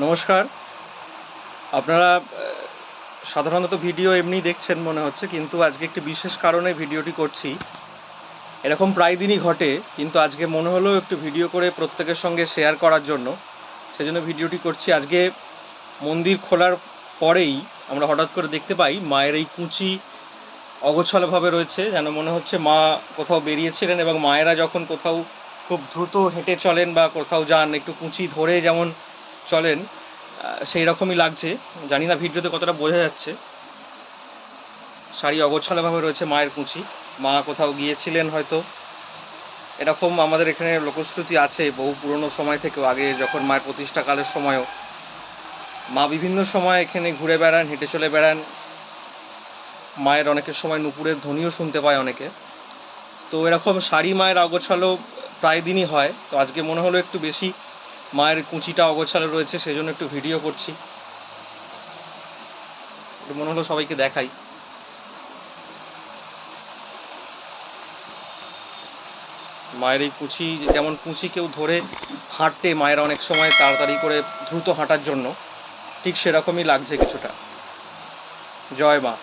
নমস্কার। আপনারা সাধারণত ভিডিও এমনি দেখছেন মনে হচ্ছে, কিন্তু আজকে একটি বিশেষ কারণে ভিডিওটি করছি। এরকম প্রায় দিনই ঘটে, কিন্তু আজকে মনে হলো একটু ভিডিও করে প্রত্যেকের সঙ্গে শেয়ার করার জন্য। সেজন্য ভিডিওটি করছি। আজকে মন্দির খোলার পরেই আমরা হঠাৎ করে দেখতে পাই, মায়ের এই কুঁচি অগোছালোভাবে রয়েছে, যেন মনে হচ্ছে মা কোথাও বেরিয়েছিলেন এবং মায়েরা যখন কোথাও খুব দ্রুত হেঁটে চলেন বা কোথাও যান, একটু কুঁচি ধরে যেমন চলেন সেই রকমই লাগছে। জানি না ভিডিওতে কতটা বোঝা যাচ্ছে। শাড়ি অগোছালোভাবে রয়েছে মায়ের কুঁচি। মা কোথাও গিয়েছিলেন হয়তো। এরকম আমাদের এখানে লোকশ্রুতি আছে, বহু পুরনো সময় থেকেও, আগে যখন মায়ের প্রতিষ্ঠাকালের সময়ও। মা বিভিন্ন সময় এখানে ঘুরে বেড়ান, হেঁটে চলে বেড়ান। মায়ের অনেকের সময় নুপুরের ধ্বনিও শুনতে পায় অনেকে। তো এরকম শাড়ি মায়ের অগোছালো প্রায় দিনই হয়। তো আজকে মনে হলো একটু বেশি মায়ের কুঁচিটা অগোছালো রয়েছে, সেজন্য একটু ভিডিও করছি। একটু মনে হলো সবাইকে দেখাই। মায়ের এই কুচি, যেমন কুচি কেউ ধরে হাঁটতে মায়ের অনেক সময় তাড়াতাড়ি করে দ্রুত হাঁটার জন্য, ঠিক সেরকমই লাগছে কিছুটা। জয় মা।